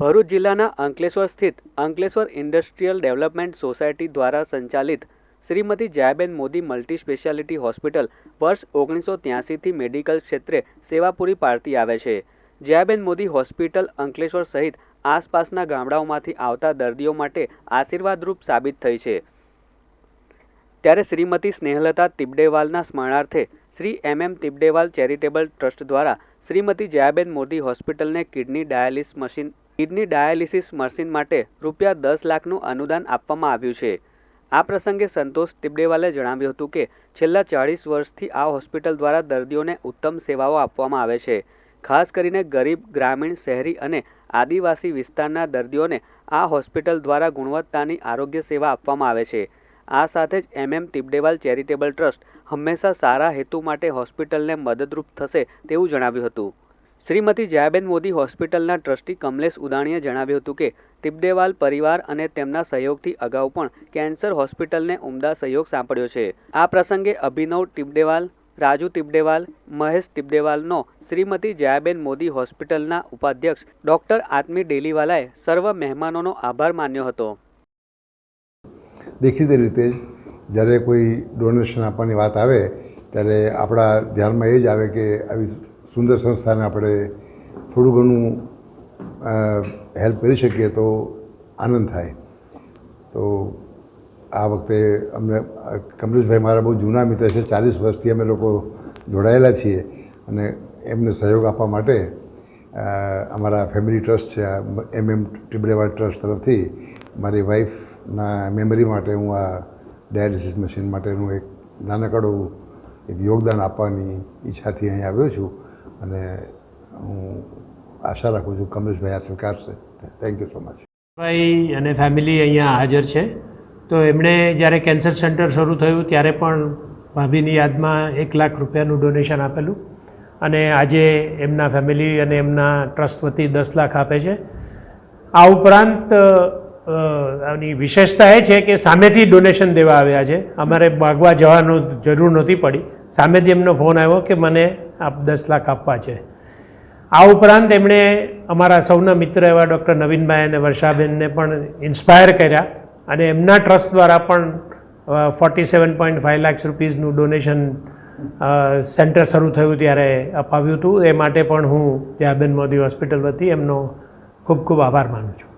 ભરૂચ જિલ્લાના અંકલેશ્વર સ્થિત Ankleshwar industrial development society દ્વારા સંચાલિત Shrimati Jayaben Modi multi speciality hospital વર્ષ ઓગણીસો ત્યાસીથી મેડિકલ ક્ષેત્રે સેવા પૂરી પાડતી આવે છે. જયાબેન મોદી હોસ્પિટલ અંકલેશ્વર સહિત આસપાસના ગામડાઓમાંથી આવતા દર્દીઓ માટે આશીર્વાદરૂપ સાબિત થઈ છે. ત્યારે શ્રીમતી સ્નેહલતા તિબડેવાલના સ્મરણાર્થે Shri M M Tibdewal charitable trust દ્વારા શ્રીમતી જયાબેન મોદી હોસ્પિટલને kidney dialysis machine kidney dialysis machine માટે રૂપિયા દસ લાખનું અનુદાન આપવામાં આવ્યું છે. આ પ્રસંગે સંતોષ તિબડેવાલે જણાવ્યું હતું કે, છેલ્લા ચાળીસ વર્ષથી આ હોસ્પિટલ દ્વારા દર્દીઓને ઉત્તમ સેવાઓ આપવામાં આવે છે. ખાસ કરીને ગરીબ, ગ્રામીણ, શહેરી અને આદિવાસી વિસ્તારના દર્દીઓને આ હોસ્પિટલ દ્વારા ગુણવત્તાની આરોગ્ય સેવા આપવામાં આવે છે. આ સાથે જ એમ એમ તિબડેવાલ ચેરિટેબલ ટ્રસ્ટ હંમેશા સારા હેતુ માટે હોસ્પિટલને મદદરૂપ થશે તેવું જણાવ્યું હતું. શ્રીમતી જયાબેન મોદી હોસ્પિટલના ટ્રસ્ટી કમલેશ ઉદાણીએ જણાવ્યું હતું કે, તિબડેવાલ પરિવાર અને તેમના સહયોગથી અગાઉ પણ કેન્સર હોસ્પિટલને ઉમદા સહયોગ સાંપડ્યો છે. આ પ્રસંગે અભિનવ તિબડેવાલ, રાજુ તિબડેવાલ, મહેશ તિબડેવાલનો શ્રીમતી જયાબેન મોદી હોસ્પિટલના ઉપાધ્યક્ષ ડોક્ટર આત્મી ડેલીવાલાએ સર્વ મહેમાનોનો આભાર માન્યો હતો. દેખીતી રીતે જ્યારે કોઈ ડોનેશન આપવાની વાત આવે, ત્યારે આપણા ધ્યાનમાં એ જ આવે કે આવી સુંદર સંસ્થાને આપણે થોડું ઘણું હેલ્પ કરી શકીએ તો આનંદ થાય. તો આ વખતે અમને કમલેશભાઈ મારા બહુ જૂના મિત્ર છે, ચાલીસ વર્ષથી અમે લોકો જોડાયેલા છીએ અને એમને સહયોગ આપવા માટે અમારા ફેમિલી ટ્રસ્ટ છે એમ એમ ટિબડેવાડ ટ્રસ્ટ તરફથી મારી વાઈફના મેમરી માટે હું આ ડાયાલિસિસ મશીન માટેનું એક નાનકડું એક યોગદાન આપવાની ઈચ્છાથી અહીં આવ્યો છું અને હું આશા રાખું છું કમલેશભાઈ આ સ્વીકારશે. થેન્ક યુ સો મચ ભાઈ અને ફેમિલી અહીંયા હાજર છે. તો એમણે જ્યારે કેન્સર સેન્ટર શરૂ થયું ત્યારે પણ ભાભીની યાદમાં એક લાખ રૂપિયાનું ડોનેશન આપેલું. અને આજે એમના ફેમિલી અને એમના ટ્રસ્ટ વતી દસ લાખ આપે છે. આ ઉપરાંત આની વિશેષતા એ છે કે સામેથી ડોનેશન દેવા આવ્યા છે. અમારે માગવા જવાનું જરૂર નહોતી પડી. સામેથી એમનો ફોન આવ્યો કે મને આપ દસ લાખ આપવા છે. આ ઉપરાંત એમણે અમારા સૌના મિત્ર એવા ડૉક્ટર નવીનભાઈ અને વર્ષાબેનને પણ ઇન્સ્પાયર કર્યા અને એમના ટ્રસ્ટ દ્વારા પણ forty seven point five lakh રૂપીઝનું donation centre શરૂ થયું ત્યારે અપાવ્યું હતું. એ માટે પણ હું જયાબેન મોદી હોસ્પિટલ વતી એમનો ખૂબ ખૂબ આભાર માનું છું.